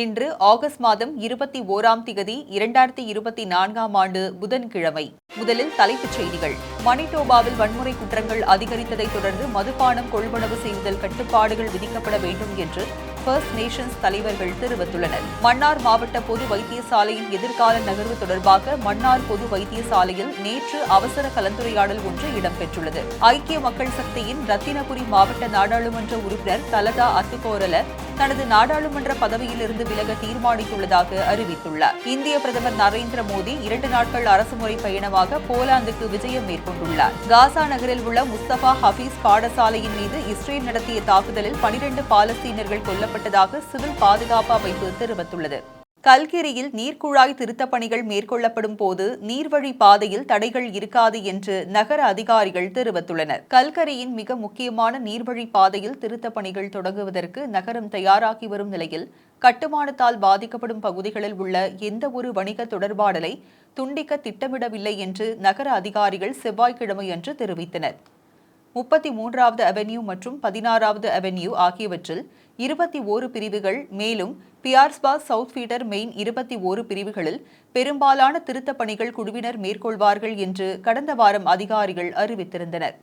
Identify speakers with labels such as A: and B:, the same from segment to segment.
A: இன்று ஆகஸ்ட் மாதம் இருபத்தி ஓராம் திகதி இரண்டாயிரத்தி இருபத்தி நான்காம் ஆண்டு புதன்கிழமை. முதலில் தலைப்புச் செய்திகள். மணிடோபாவில் வன்முறை குற்றங்கள் அதிகரித்ததைத் தொடர்ந்து மதுபானம் கொள்வனவு செய்தல் கட்டுப்பாடுகள் விதிக்கப்பட வேண்டும் என்று ஃபர்ஸ்ட் நேஷன்ஸ் தலைவர்கள் தெரிவித்துள்ளனர். மன்னார் மாவட்ட பொது வைத்தியசாலையின் எதிர்கால நகர்வு தொடர்பாக மன்னார் பொது வைத்தியசாலையில் நேற்று அவசர கலந்துரையாடல் ஒன்று இடம்பெற்றுள்ளது. ஐக்கிய மக்கள் சக்தியின் ரத்தினபுரி மாவட்ட நாடாளுமன்ற உறுப்பினர் தலதா அத்துக்கோரல தனது நாடாளுமன்ற பதவியிலிருந்து விலக தீர்மானித்துள்ளதாக அறிவித்துள்ளார். இந்திய பிரதமர் நரேந்திர மோடி இரண்டு நாட்கள் அரசுமுறை பயணமாக போலாந்துக்கு விஜயம் மேற்கொண்டுள்ளார். காசா நகரில் உள்ள முஸ்தபா ஹபீஸ் பாடசாலையின் மீது இஸ்ரேல் நடத்திய தாக்குதலில் பனிரண்டு பாலஸ்தீனர்கள் செய்யப்பட்டதாக சிவில் பாதுகாப்பு அமைப்பு தெரிவித்துள்ளது. கல்கிரியில் நீர்க்குழாய் திருத்தப் பணிகள் மேற்கொள்ளப்படும் போது நீர்வழி பாதையில் தடைகள் இருக்காது என்று நகர அதிகாரிகள் தெரிவித்துள்ளனர். கல்கரியின் மிக முக்கியமான நீர்வழி பாதையில் திருத்தப் பணிகள் தொடங்குவதற்கு நகரம் தயாராகி வரும் நிலையில் கட்டுமானத்தால் பாதிக்கப்படும் பகுதிகளில் உள்ள எந்த ஒரு வணிக தொடர்பாடலை துண்டிக்க திட்டமிடவில்லை என்று நகர அதிகாரிகள் செவ்வாய்க்கிழமை செவ்வாய்க்கிழமையன்று தெரிவித்தனர். முப்பத்தி மூன்றாவது அவென்யூ மற்றும் பதினாறாவது அவென்யூ ஆகியவற்றில் இருபத்தி ஓரு பிரிவுகள் மேலும் பியார்ஸ்பா சவுத் ஃபீடர் மெயின் இருபத்தி ஓரு பிரிவுகளில் பெரும்பாலான திருத்தப் பணிகள் குழுவினர் மேற்கொள்வார்கள் என்று கடந்த வாரம் அதிகாரிகள் அறிவித்திருந்தனர்.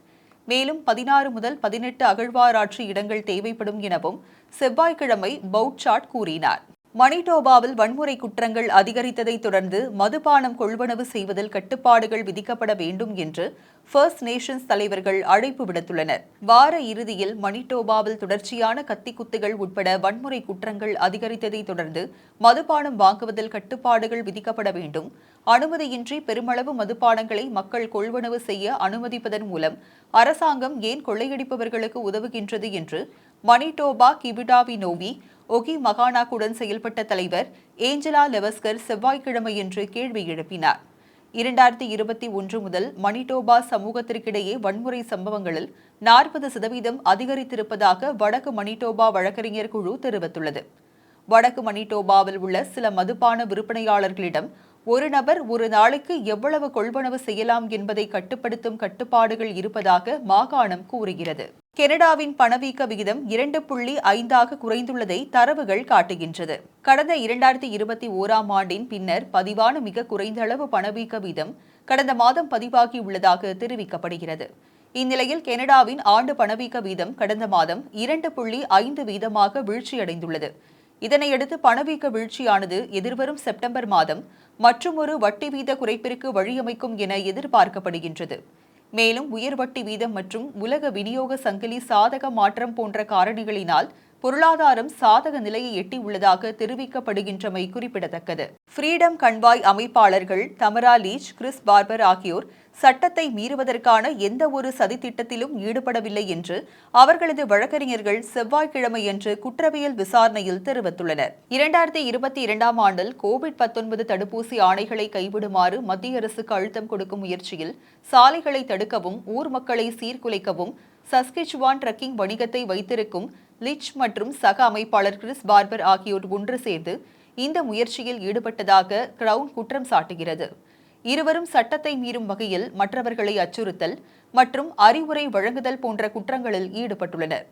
A: மேலும் பதினாறு முதல் பதினெட்டு அகழ்வாராய்ச்சி இடங்கள் தேவைப்படும் எனவும் செவ்வாய்க்கிழமை பவுட்சாட் கூறினார். மணிடோபாவில் வன்முறை குற்றங்கள் அதிகரித்ததைத் தொடர்ந்து மதுபானம் கொள்வனவு செய்வதில் கட்டுப்பாடுகள் விதிக்கப்பட வேண்டும் என்று ஃபர்ஸ்ட் நேஷன்ஸ் தலைவர்கள் அழைப்பு விடுத்துள்ளனர். வார இறுதியில் மணிடோபாவில் தொடர்ச்சியான கத்திக்குத்துகள் உட்பட வன்முறை குற்றங்கள் அதிகரித்ததைத் தொடர்ந்து மதுபானம் வாங்குவதில் கட்டுப்பாடுகள் விதிக்கப்பட வேண்டும். அனுமதியின்றி பெருமளவு மதுபானங்களை மக்கள் கொள்வனவு செய்ய அனுமதிப்பதன் மூலம் அரசாங்கம் ஏன் கொள்ளையடிப்பவர்களுக்கு உதவுகின்றது என்று மணிடோபா கிபிடாவி நோவி ஒகி மகானாக்குடன் செயல்பட்ட தலைவர் ஏஞ்சலா லெவஸ்கர் செவ்வாய்க்கிழமையன்று கேள்வி எழுப்பினார். இரண்டாயிரத்தி இருபத்தி ஒன்று முதல் மணிடோபா சமூகத்திற்கிடையே வன்முறை சம்பவங்களில் நாற்பது சதவீதம் அதிகரித்திருப்பதாக வடக்கு மணிடோபா வழக்கறிஞர் குழு தெரிவித்துள்ளது. வடக்கு மணிடோபாவில் உள்ள சில மதுபான விற்பனையாளர்களிடம் ஒரு நபர் ஒரு நாளுக்கு எவ்வளவு கொள்வனவு செய்யலாம் என்பதை கட்டுப்படுத்தும் கட்டுப்பாடுகள் இருப்பதாக மாகாணம் கூறுகிறது. கனடாவின் பணவீக்க விகிதம் இரண்டு புள்ளி ஐந்தாக குறைந்துள்ளதை தரவுகள் காட்டுகின்றது. கடந்த இரண்டாயிரத்தி இருபத்தி ஓராம் ஆண்டின் பின்னர் பதிவான மிக குறைந்த அளவு பணவீக்க வீதம் கடந்த மாதம் பதிவாகியுள்ளதாக தெரிவிக்கப்படுகிறது. இந்நிலையில் கனடாவின் ஆண்டு பணவீக்க வீதம் கடந்த மாதம் இரண்டு புள்ளி ஐந்து வீதமாக வீழ்ச்சியடைந்துள்ளது. இதனையடுத்து பணவீக்க வீழ்ச்சியானது எதிர்வரும் செப்டம்பர் மாதம் மற்றுமொரு வட்டி வீத குறைப்பிற்கு வழியமைக்கும் என எதிர்பார்க்கப்படுகின்றது. மேலும் உயர் வட்டி வீதம் மற்றும் உலக விநியோக சங்கிலி சாதக மாற்றம் போன்ற காரணிகளினால் பொருளாதாரம் சாதக நிலையை எட்டியுள்ளதாக தெரிவிக்கப்படுகின்றமை குறிப்பிடத்தக்கது. ஃப்ரீடம் கண்வாய் அமைப்பாளர்கள் தமரா லீச் கிறிஸ் பார்பர் ஆகியோர் சட்டத்தை மீறுவதற்கான எந்த ஒரு சதித்திட்டத்திலும் ஈடுபடவில்லை என்று அவர்களது வழக்கறிஞர்கள் செவ்வாய்க்கிழமையன்று குற்றவியல் விசாரணையில் தெரிவித்துள்ளனர். இரண்டாயிரத்தி இருபத்தி இரண்டாம் ஆண்டில் கோவிட் பத்தொன்பது தடுப்பூசி ஆணைகளை கைவிடுமாறு மத்திய அரசுக்கு அழுத்தம் கொடுக்கும் முயற்சியில் சாலைகளை தடுக்கவும் ஊர் மக்களை சீர்குலைக்கவும் சஸ்கிச்சுவான் ட்ரக்கிங் வணிகத்தை வைத்திருக்கும் லிச் மற்றும் சக அமைப்பாளர் கிறிஸ் பார்பர் ஆகியோர் ஒன்று சேர்ந்து இந்த முயற்சியில் ஈடுபட்டதாக கிரவுன் குற்றம் சாட்டுகிறது. இருவரும் சட்டத்தை மீறும் வகையில் மற்றவர்களை அச்சுறுத்தல் மற்றும் அறிவுரை வழங்குதல் போன்ற குற்றங்களில் ஈடுபட்டுள்ளனர்.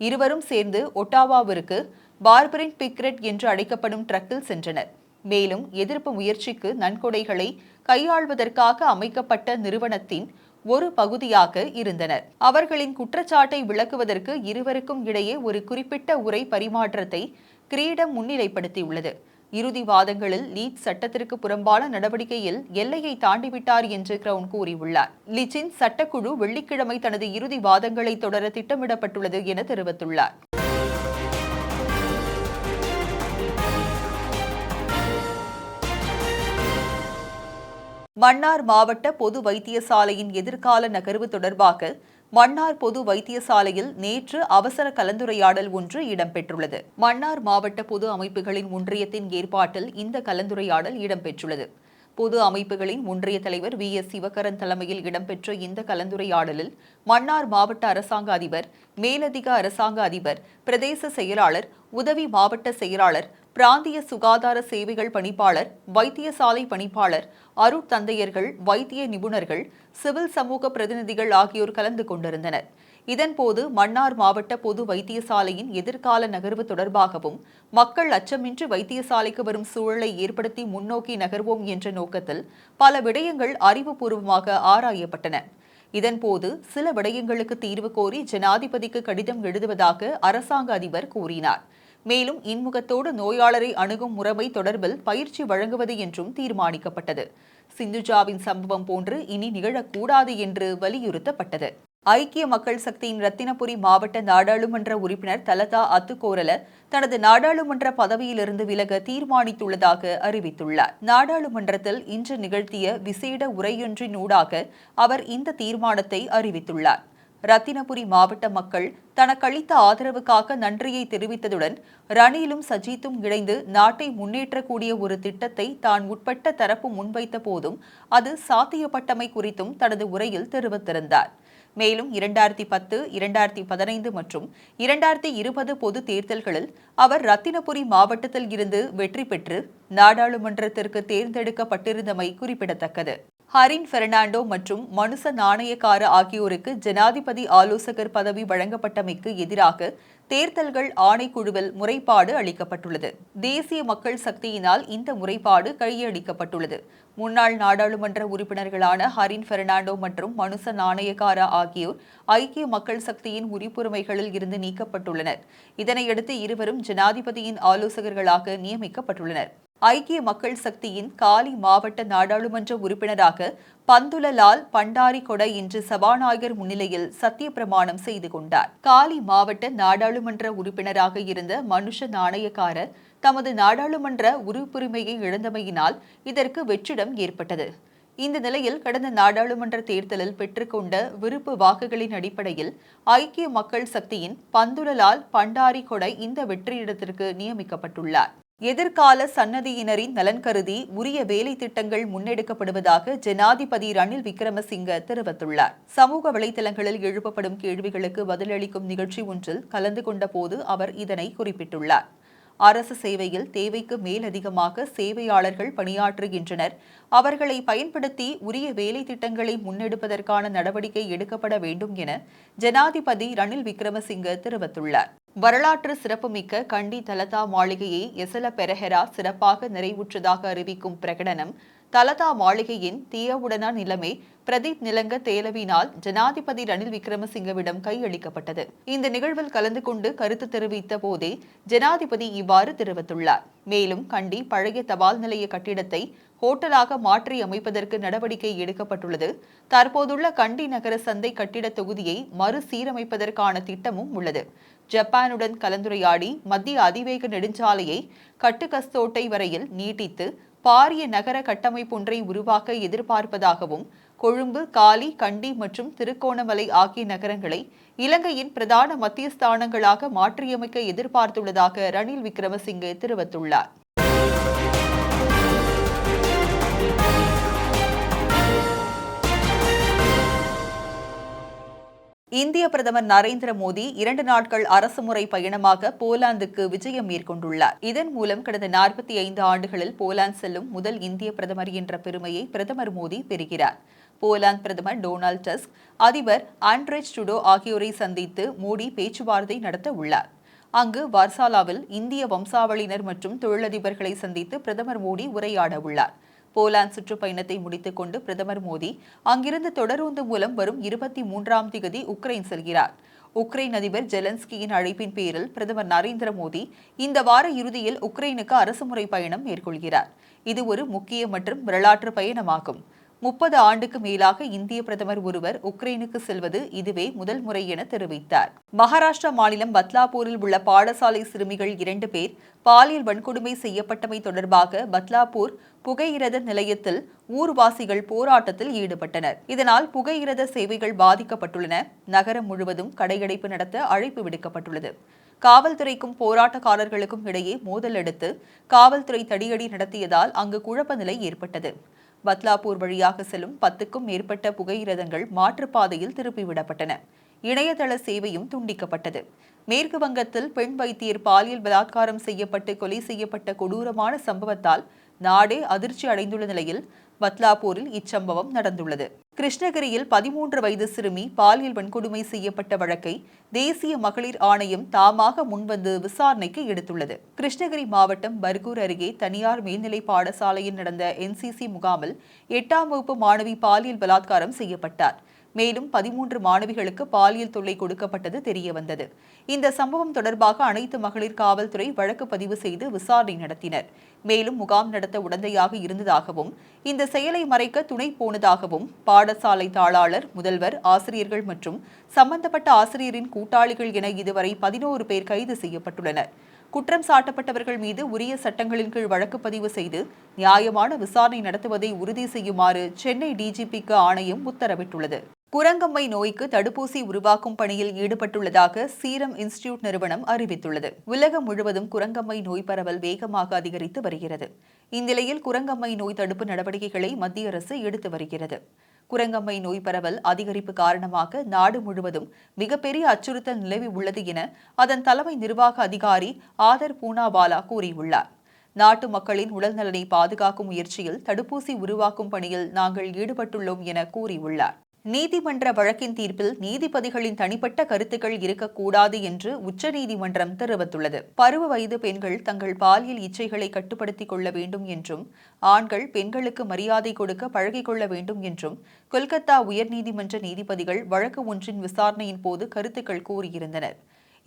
A: இருவரும் சேர்ந்து ஒட்டாவாவிற்கு பார்பரின் பிக்ரெட் என்று அழைக்கப்படும் ட்ரக்கில் சென்றனர். மேலும் எதிர்ப்பு முயற்சிக்கு நன்கொடைகளை கையாள்வதற்காக அமைக்கப்பட்ட நிறுவனத்தின் ஒரு பகுதியாக இருந்தனர். அவர்களின் குற்றச்சாட்டை விளக்குவதற்கு இருவருக்கும் இடையே ஒரு குறிப்பிட்ட உரை பரிமாற்றத்தை கிரீடம் முன்னிலைப்படுத்தியுள்ளது. இறுதி வாதங்களில் லீட் சட்டத்திற்கு புறம்பான நடவடிக்கையில் எல்லையை தாண்டிவிட்டார் என்று கிரவுன் கூறியுள்ளார். லிச்சின் சட்டக்குழு வெள்ளிக்கிழமை தனது இறுதி வாதங்களை தொடர திட்டமிடப்பட்டுள்ளது என தெரிவித்துள்ளார். மன்னார் மாவட்ட பொது வைத்தியசாலையின் எதிர்கால நகர்வு தொடர்பாக மன்னார் பொது வைத்தியசாலையில் நேற்று அவசர கலந்துரையாடல் ஒன்று இடம்பெற்றுள்ளது. மன்னார் மாவட்ட பொது அமைப்புகளின் ஒன்றியத்தின் ஏற்பாட்டில் இந்த கலந்துரையாடல் இடம்பெற்றுள்ளது. பொது அமைப்புகளின் ஒன்றிய தலைவர் வி. எஸ். சிவகரன் தலைமையில் இடம்பெற்ற இந்த கலந்துரையாடலில் மன்னார் மாவட்ட அரசாங்க அதிபர் மேலதிக அரசாங்க அதிபர் பிரதேச செயலாளர் உதவி மாவட்ட செயலாளர் பிராந்திய சுகாதார சேவைகள் பணிப்பாளர் வைத்தியசாலை பணிப்பாளர் அருட்தந்தையர்கள் வைத்திய நிபுணர்கள் சிவில் சமூக பிரதிநிதிகள் ஆகியோர் கலந்து கொண்டிருந்தனர். இதன்போது மன்னார் மாவட்ட பொது வைத்தியசாலையின் எதிர்கால நகர்வு தொடர்பாகவும் மக்கள் அச்சமின்றி வைத்தியசாலைக்கு வரும் சூழலை ஏற்படுத்தி முன்னோக்கி நகர்வோம் என்ற நோக்கத்தில் பல விடயங்கள் அறிவுபூர்வமாக ஆராயப்பட்டன. இதன்போது சில விடயங்களுக்கு தீர்வு கோரி ஜனாதிபதிக்கு கடிதம் எழுதுவதாக அரசாங்க அதிபர் கூறினார். மேலும் இன்முகத்தோடு நோயாளரை அணுகும் முறைமை தொடர்பில் பயிற்சி வழங்குவது என்றும் தீர்மானிக்கப்பட்டது. சிந்துஜாவின் சம்பவம் போன்று இனி நிகழக்கூடாது என்று வலியுறுத்தப்பட்டது. ஐக்கிய மக்கள் சக்தியின் ரத்தினபுரி மாவட்ட நாடாளுமன்ற உறுப்பினர் தலதா அத்துக்கோரல தனது நாடாளுமன்ற பதவியிலிருந்து விலக தீர்மானித்துள்ளதாக அறிவித்துள்ளார். நாடாளுமன்றத்தில் இன்று நிகழ்த்திய விசேட உரையொன்றினூடாக அவர் இந்த தீர்மானத்தை அறிவித்துள்ளார். ரத்தினபுரி மாவட்ட மக்கள் தனக்களித்த ஆதரவுக்காக நன்றியை தெரிவித்ததுடன் ரணிலும் சஜித்தும் இணைந்து நாட்டை முன்னேற்றக்கூடிய ஒரு திட்டத்தை தான் உட்பட்ட தரப்பு முன்வைத்த போதும் அது சாத்தியப்பட்டமை குறித்தும் தனது உரையில் தெரிவித்திருந்தார். மேலும் இரண்டாயிரத்தி பத்து இரண்டாயிரத்தி பதினைந்து மற்றும் இரண்டாயிரத்தி இருபது பொது தேர்தல்களில் அவர் ரத்தினபுரி மாவட்டத்தில் இருந்து வெற்றி பெற்று நாடாளுமன்றத்திற்கு தேர்ந்தெடுக்கப்பட்டிருந்தமை குறிப்பிடத்தக்கது. ஹரின் பெர்னாண்டோ மற்றும் மனுச நாணயக்கார ஆகியோருக்கு ஜனாதிபதி ஆலோசகர் பதவி வழங்கப்பட்டமைக்கு எதிராக தேர்தல்கள் ஆணைக்குழுவில் முறைப்பாடு அளிக்கப்பட்டுள்ளது. தேசிய மக்கள் சக்தியினால் இந்த முறைப்பாடு கையளிக்கப்பட்டுள்ளது. முன்னாள் நாடாளுமன்ற உறுப்பினர்களான ஹரின் பெர்னாண்டோ மற்றும் மனுச நாணயக்காரா ஆகியோர் ஐக்கிய மக்கள் சக்தியின் உரிப்புரிமைகளில் இருந்து நீக்கப்பட்டுள்ளனர். இதனையடுத்து இருவரும் ஜனாதிபதியின் ஆலோசகர்களாக நியமிக்கப்பட்டுள்ளனர். ஐக்கிய மக்கள் சக்தியின் காலி மாவட்ட நாடாளுமன்ற உறுப்பினராக பந்துலலால் பண்டாரி கொடை இன்று சபாநாயகர் முன்னிலையில் சத்திய பிரமாணம் செய்து கொண்டார். காலி மாவட்ட நாடாளுமன்ற உறுப்பினராக இருந்த மனுஷ நாணயக்காரர் தமது நாடாளுமன்ற உறுப்புரிமையை இழந்தமையினால் இதற்கு வெற்றிடம் ஏற்பட்டது. இந்த நிலையில் கடந்த நாடாளுமன்ற தேர்தலில் பெற்றுக்கொண்ட விருப்பு வாக்குகளின் அடிப்படையில் ஐக்கிய மக்கள் சக்தியின் பந்துலலால் பண்டாரி கொடை இந்த வெற்றியிடத்திற்கு நியமிக்கப்பட்டுள்ளார். எதிர்கால சன்னதியினரின் நலன் கருதி உரிய வேலை திட்டங்கள் முன்னெடுக்கப்படுவதாக ஜனாதிபதி ரணில் விக்ரமசிங்க தெரிவித்துள்ளார். சமூக வலைதளங்களில் எழுப்பப்படும் கேள்விகளுக்கு பதிலளிக்கும் நிகழ்ச்சி ஒன்றில் கலந்து கொண்ட போது அவர் இதனை குறிப்பிட்டுள்ளார். அரசு சேவையில் தேவைக்கு மேலதிகமாக சேவையாளர்கள் பணியாற்றுகின்றனர். அவர்களை பயன்படுத்தி உரிய வேலை திட்டங்களை முன்னெடுப்பதற்கான நடவடிக்கை எடுக்கப்பட வேண்டும் என ஜனாதிபதி ரணில் விக்ரமசிங்க தெரிவித்துள்ளார். வரலாற்று சிறப்புமிக்க கண்டி தலதா மாளிகையை எசல பெரஹெரா சிறப்பாக நிறைவுற்றதாக அறிவிக்கும் பிரகடனம் தலதா மாளிகையின் தீயவுடனா நிலைமை பிரதீப் நிலங்க தேலவினால் ஜனாதிபதி ரணில் விக்ரமசிங்கவிடம் கையளிக்கப்பட்டது. இந்த நிகழ்வில் கலந்து கொண்டு கருத்து தெரிவித்த போதே ஜனாதிபதி இவ்வாறு தெரிவித்துள்ளார். மேலும் கண்டி பழைய தபால் நிலைய கட்டிடத்தை ஹோட்டலாக மாற்றி அமைப்பதற்கு நடவடிக்கை எடுக்கப்பட்டுள்ளது. தற்போதுள்ள கண்டி நகர சந்தை கட்டிட தொகுதியை மறுசீரமைப்பதற்கான திட்டமும் உள்ளது. ஜப்பானுடன் கலந்துரையாடி மத்திய அதிவேக நெடுஞ்சாலையை கட்டுக்கஸ்தோட்டை வரையில் நீட்டித்து பாரிய நகர கட்டமைப்பொன்றை உருவாக்க எதிர்பார்ப்பதாகவும் கொழும்பு காலி கண்டி மற்றும் திருக்கோணமலை ஆகிய நகரங்களை இலங்கையின் பிரதான மத்தியஸ்தானங்களாக மாற்றியமைக்க எதிர்பார்த்துள்ளதாக ரணில் விக்ரமசிங்கே தெரிவித்துள்ளார். இந்திய பிரதமர் நரேந்திர மோடி இரண்டு நாட்கள் அரசுமுறை பயணமாக போலாந்துக்கு விஜயம் மேற்கொண்டுள்ளார். இதன் மூலம் கடந்த நாற்பத்தி ஐந்து ஆண்டுகளில் போலாந்து செல்லும் முதல் இந்திய பிரதமர் என்ற பெருமையை பிரதமர் மோடி பெறுகிறார். போலாந்து பிரதமர் டொனால்ட் டஸ்க் அதிபர் ஆண்ட்ரேஜ் டுடோ ஆகியோரை சந்தித்து மோடி பேச்சுவார்த்தை நடத்த உள்ளார். அங்கு வார்சாலாவில் இந்திய வம்சாவளியினர் மற்றும் தொழிலதிபர்களை சந்தித்து பிரதமர் மோடி உரையாட உள்ளார். போலாந்து சுற்றுப்பயணத்தை முடித்துக் கொண்டு பிரதமர் மோடி அங்கிருந்து தொடருந்து மூலம் வரும் இருபத்தி மூன்றாம் திகதி உக்ரைன் செல்கிறார். உக்ரைன் அதிபர் ஜெலன்ஸ்கியின் அழைப்பின் பேரில் பிரதமர் நரேந்திர மோடி இந்த வார இறுதியில் உக்ரைனுக்கு அரசுமுறை பயணம் மேற்கொள்கிறார். இது ஒரு முக்கிய மற்றும் வரலாற்று பயணமாகும். முப்பது ஆண்டுக்கு மேலாக இந்திய பிரதமர் ஒருவர் உக்ரைனுக்கு செல்வது இதுவே முதல் முறை என தெரிவித்தார். மகாராஷ்டிரா மாநிலம் பத்லாபூரில் உள்ள பாடசாலை சிறுமிகள் இரண்டு பேர் பாலியல் வன்கொடுமை செய்யப்பட்டமை தொடர்பாக பத்லாபூர் புகையிரத நிலையத்தில் ஊர்வாசிகள் போராட்டத்தில் ஈடுபட்டனர். இதனால் புகையிரத சேவைகள் பாதிக்கப்பட்டுள்ளன. நகரம் முழுவதும் கடையடைப்பு நடத்த அழைப்பு விடுக்கப்பட்டுள்ளது. காவல்துறைக்கும் போராட்டக்காரர்களுக்கும் இடையே மோதல் எடுத்து காவல்துறை தடியடி நடத்தியதால் அங்கு குழப்ப நிலை ஏற்பட்டது. பத்லாப்பூர் வழியாக செல்லும் பத்துக்கும் மேற்பட்ட புகையிரதங்கள் மாற்றுப்பாதையில் திருப்பிவிடப்பட்டன. இணையதள சேவையும் துண்டிக்கப்பட்டது. மேற்கு வங்கத்தில் பெண் வைத்தியர் பாலியல் பலாத்காரம் செய்யப்பட்டு கொலை செய்யப்பட்ட கொடூரமான சம்பவத்தால் நாடே அதிர்ச்சி அடைந்துள்ள நிலையில் பத்லாபூரில் இச்சம்பவம் நடந்துள்ளது. கிருஷ்ணகிரியில் பதிமூன்று வயது சிறுமி பாலியல் வன்கொடுமை செய்யப்பட்ட வழக்கை தேசிய மகளிர் ஆணையம் தாமாக முன்வந்து விசாரணைக்கு எடுத்துள்ளது. கிருஷ்ணகிரி மாவட்டம் பர்கூர் அருகே தனியார் மேல்நிலை பாடசாலையில் நடந்த என்சிசி முகாமில் எட்டாம் வகுப்பு மாணவி பாலியல் பலாத்காரம் செய்யப்பட்டார். மேலும் பதிமூன்று மாணவிகளுக்கு பாலியல் தொல்லை கொடுக்கப்பட்டது தெரியவந்தது. இந்த சம்பவம் தொடர்பாக அனைத்து மகளிர் காவல்துறை வழக்கு பதிவு செய்து விசாரணை நடத்தினர். மேலும் முகாம் நடத்த உடந்தையாக இருந்ததாகவும் இந்த செயலை மறைக்க துணை போனதாகவும் பாடசாலை தாளாளர் முதல்வர் ஆசிரியர்கள் மற்றும் சம்பந்தப்பட்ட ஆசிரியரின் கூட்டாளிகள் என இதுவரை பதினோரு பேர் கைது செய்யப்பட்டுள்ளனர். குற்றம் சாட்டப்பட்டவர்கள் மீது உரிய சட்டங்களின் கீழ் வழக்கு பதிவு செய்து நியாயமான விசாரணை நடத்துவதை உறுதி செய்யுமாறு சென்னை டிஜிபிக்கு ஆணையம் உத்தரவிட்டுள்ளது. குரங்கம்மை நோய்க்கு தடுப்பூசி உருவாக்கும் பணியில் ஈடுபட்டுள்ளதாக சீரம் இன்ஸ்டிடியூட் நிறுவனம் அறிவித்துள்ளது. உலகம் முழுவதும் குரங்கம்மை நோய் பரவல் வேகமாக அதிகரித்து வருகிறது. இந்நிலையில் குரங்கம்மை நோய் தடுப்பு நடவடிக்கைகளை மத்திய அரசு எடுத்து வருகிறது. குரங்கம்மை நோய் பரவல் அதிகரிப்பு காரணமாக நாடு முழுவதும் மிகப்பெரிய அச்சுறுத்தல் நிலவி உள்ளது என அதன் தலைமை நிர்வாக அதிகாரி ஆதர் பூனாவாலா கூறியுள்ளார். நாட்டு மக்களின் உடல்நலனை பாதுகாக்கும் முயற்சியில் தடுப்பூசி உருவாக்கும் பணியில் நாங்கள் ஈடுபட்டுள்ளோம் என கூறியுள்ளார். நீதிமன்ற வழக்கின் தீர்ப்பில் நீதிபதிகளின் தனிப்பட்ட கருத்துக்கள் இருக்கக்கூடாது என்று உச்சநீதிமன்றம் தெரிவித்துள்ளது. பருவ வயது பெண்கள் தங்கள் பாலியல் இச்சைகளை கட்டுப்படுத்திக் கொள்ள வேண்டும் என்றும் ஆண்கள் பெண்களுக்கு மரியாதை கொடுக்க பழகிக் கொள்ள வேண்டும் என்றும் கொல்கத்தா உயர்நீதிமன்ற நீதிபதிகள் வழக்கு ஒன்றின் விசாரணையின் போது கருத்துக்கள் கூறியிருந்தனர்.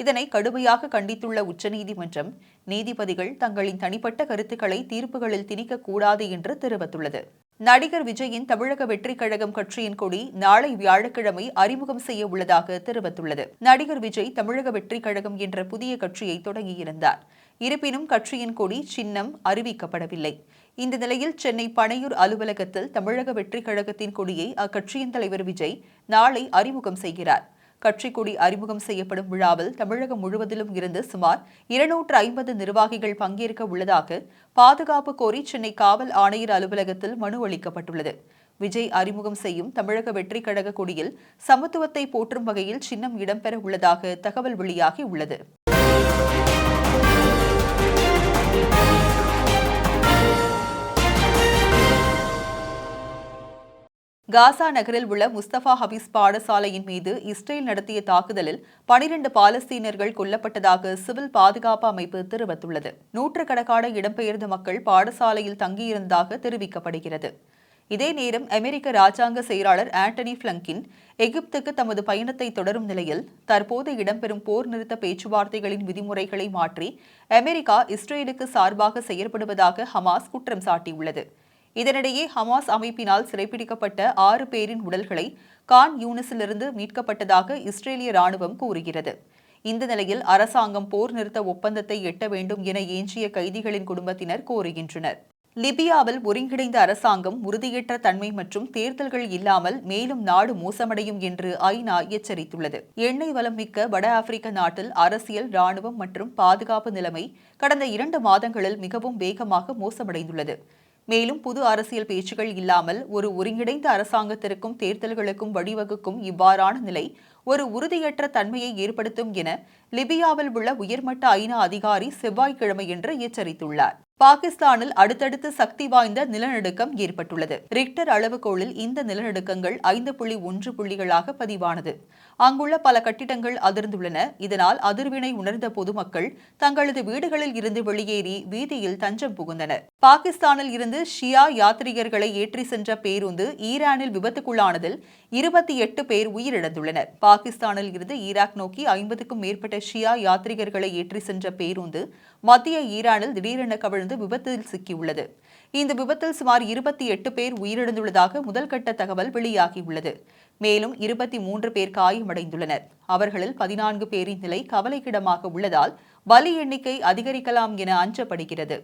A: இதனை கடுமையாக கண்டித்துள்ள உச்சநீதிமன்றம் நீதிபதிகள் தங்களின் தனிப்பட்ட கருத்துக்களை தீர்ப்புகளில் திணிக்கக்கூடாது என்று தெரிவித்துள்ளது. நடிகர் விஜயின் தமிழக வெற்றிக் கழகம் கட்சியின் கொடி நாளை வியாழக்கிழமை அறிமுகம் செய்ய உள்ளதாக தெரிவித்துள்ளது. நடிகர் விஜய் தமிழக வெற்றிக் கழகம் என்ற புதிய கட்சியை தொடங்கியிருந்தார். இருப்பினும் கட்சியின் கொடி சின்னம் அறிவிக்கப்படவில்லை. இந்த நிலையில் சென்னை பனையூர் அலுவலகத்தில் தமிழக வெற்றிக் கழகத்தின் கொடியை அக்கட்சியின் தலைவர் விஜய் நாளை அறிமுகம் செய்கிறார். கட்சி கொடி அறிமுகம் செய்யப்படும் விழாவில் தமிழகம் முழுவதிலும் இருந்து சுமார் இருநூற்று ஐம்பது நிர்வாகிகள் பங்கேற்க உள்ளதாக பாதுகாப்பு கோரி சென்னை காவல் ஆணையர் அலுவலகத்தில் மனு அளிக்கப்பட்டுள்ளது. விஜய் அறிமுகம் செய்யும் தமிழக வெற்றி கழக கொடியில் சமத்துவத்தை போற்றும் வகையில் சின்னம் இடம்பெற உள்ளதாக தகவல் வெளியாகி உள்ளது. காசா நகரில் உள்ள முஸ்தபா ஹபீஸ் பாடசாலையின் மீது இஸ்ரேல் நடத்திய தாக்குதலில் பனிரண்டு பாலஸ்தீனர்கள் கொல்லப்பட்டதாக சிவில் பாதுகாப்பு அமைப்பு தெரிவித்துள்ளது. நூற்றுக்கணக்கான இடம்பெயர்ந்த மக்கள் பாடசாலையில் தங்கியிருந்ததாக தெரிவிக்கப்படுகிறது. இதே நேரம் அமெரிக்க ராஜாங்க செயலாளர் ஆண்டனி பிளங்கின் எகிப்துக்கு தமது பயணத்தை தொடரும் நிலையில் தற்போது இடம்பெறும் போர் நிறுத்த பேச்சுவார்த்தைகளின் விதிமுறைகளை மாற்றி அமெரிக்கா இஸ்ரேலுக்கு சார்பாக செயற்படுவதாக ஹமாஸ் குற்றம் சாட்டியுள்ளது. இதனிடையே ஹமாஸ் அமைப்பினால் சிறைப்பிடிக்கப்பட்ட ஆறு பேரின் உடல்களை கான் யூனிஸிலிருந்து மீட்கப்பட்டதாக இஸ்ரேலிய ராணுவம் கூறுகிறது. இந்த நிலையில் அரசாங்கம் போர் நிறுத்த ஒப்பந்தத்தை எட்ட வேண்டும் என ஏஞ்சிய கைதிகளின் குடும்பத்தினர் கோருகின்றனர். லிபியாவில் ஒருங்கிணைந்த அரசாங்கம் உறுதியற்ற தன்மை மற்றும் தேர்தல்கள் இல்லாமல் மேலும் நாடு மோசமடையும் என்று ஐநா எச்சரித்துள்ளது. எண்ணெய் வளம் மிக்க வட ஆப்பிரிக்க நாட்டில் அரசியல் ராணுவம் மற்றும் பாதுகாப்பு நிலைமை கடந்த இரண்டு மாதங்களில் மிகவும் வேகமாக மோசமடைந்துள்ளது. மேலும் புது அரசியல் பேச்சுகள் இல்லாமல் ஒரு ஒருங்கிணைந்த அரசாங்கத்திற்கும் தேர்தல்களுக்கும் வழிவகுக்கும் இவ்வாறான நிலை ஒரு உறுதியற்ற தன்மையை ஏற்படுத்தும் என லிபியாவில் உள்ள உயர்மட்ட ஐநா அதிகாரி செவ்வாய்க்கிழமையன்று எச்சரித்துள்ளார். பாகிஸ்தானில் அடுத்தடுத்து சக்தி வாய்ந்த நிலநடுக்கம் ஏற்பட்டுள்ளது. ரிக்டர் அளவுகோளில் இந்த நிலநடுக்கங்கள் ஐந்து புள்ளி ஒன்று புள்ளிகளாக பதிவானது. அங்குள்ள பல கட்டிடங்கள் அதிர்ந்துள்ளன. இதனால் அதிர்வினை உணர்ந்த பொதுமக்கள் தங்களது வீடுகளில் இருந்து வெளியேறி வீதியில் தஞ்சம் புகுந்தனர். பாகிஸ்தானில் இருந்து ஷியா யாத்ரீகர்களை ஏற்றி சென்ற பேருந்து ஈரானில் விபத்துக்குள்ளானதில் இருபத்தி எட்டு பேர் உயிரிழந்துள்ளனர். பாகிஸ்தானில் இருந்து ஈராக் நோக்கி ஐம்பதுக்கும் மேற்பட்ட மேற்பட்ட ஷியா யாத்ரிகர்களை ஏற்றி சென்ற பேருந்து மத்திய ஈரானில் திடீரென கவிழ்ந்து விபத்தில் சிக்கியுள்ளது. இந்த விபத்தில் சுமார் இருபத்தி எட்டு பேர் உயிரிழந்துள்ளதாக முதல்கட்ட தகவல் வெளியாகியுள்ளது. மேலும் இருபத்தி மூன்று பேர் காயமடைந்துள்ளனர். அவர்களில் பதினான்கு பேரின் நிலை கவலைக்கிடமாக உள்ளதால் பலி எண்ணிக்கை அதிகரிக்கலாம் என அஞ்சப்படுகிறது.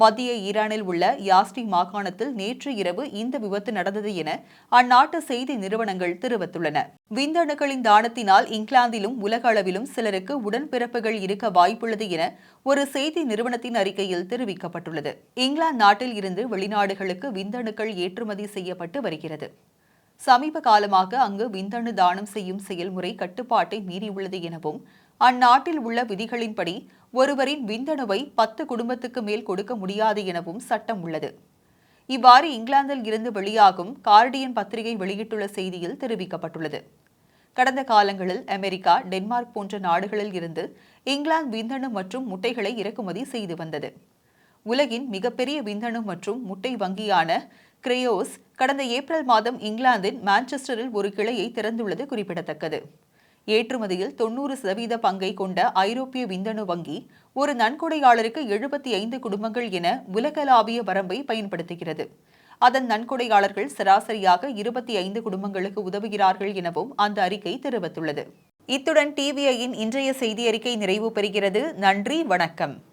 A: மத்திய ஈரானில் உள்ள யாஸ்டி மாகாணத்தில் நேற்று இரவு இந்த விபத்து நடந்தது என அந்நாட்டு செய்தி நிறுவனங்கள் தெரிவித்துள்ளன. விந்தணுக்களின் தானத்தினால் இங்கிலாந்திலும் உலக அளவிலும் சிலருக்கு உடன்பிறப்புகள் இருக்க வாய்ப்புள்ளது என ஒரு செய்தி நிறுவனத்தின் அறிக்கையில் தெரிவிக்கப்பட்டுள்ளது. இங்கிலாந்து நாட்டில் இருந்து வெளிநாடுகளுக்கு விந்தணுக்கள் ஏற்றுமதி செய்யப்பட்டு வருகிறது. சமீப காலமாக அங்கு விந்தணு தானம் செய்யும் செயல்முறை கட்டுப்பாட்டை மீறியுள்ளது எனவும் அந்நாட்டில் உள்ள விதிகளின்படி ஒருவரின் விந்தணுவை பத்து குடும்பத்துக்கு மேல் கொடுக்க முடியாது எனவும் சட்டம் உள்ளது. இவ்வாறு இங்கிலாந்தில் இருந்து வெளியாகும் கார்டியன் பத்திரிகை வெளியிட்டுள்ள செய்தியில் தெரிவிக்கப்பட்டுள்ளது. கடந்த காலங்களில் அமெரிக்கா டென்மார்க் போன்ற நாடுகளில் இருந்து இங்கிலாந்து விந்தணு மற்றும் முட்டைகளை இறக்குமதி செய்து வந்தது. உலகின் மிகப்பெரிய விந்தணு மற்றும் முட்டை வங்கியான கிரேயோஸ் கடந்த ஏப்ரல் மாதம் இங்கிலாந்தின் மான்செஸ்டரில் ஒரு கிளையை திறந்துள்ளது குறிப்பிடத்தக்கது. ஏற்றுமதியில் தொன்னூறு சதவீத பங்கை கொண்ட ஐரோப்பிய விந்தணு வங்கி ஒரு நன்கொடையாளருக்கு எழுபத்தி ஐந்து குடும்பங்கள் என உலகளாவிய வரம்பை பயன்படுத்துகிறது. அதன் நன்கொடையாளர்கள் சராசரியாக இருபத்தி ஐந்து குடும்பங்களுக்கு உதவுகிறார்கள் எனவும் அந்த அறிக்கை தெரிவித்துள்ளது. இத்துடன் டிவிஐயின் இன்றைய செய்தி அறிக்கை நிறைவு பெறுகிறது. நன்றி வணக்கம்.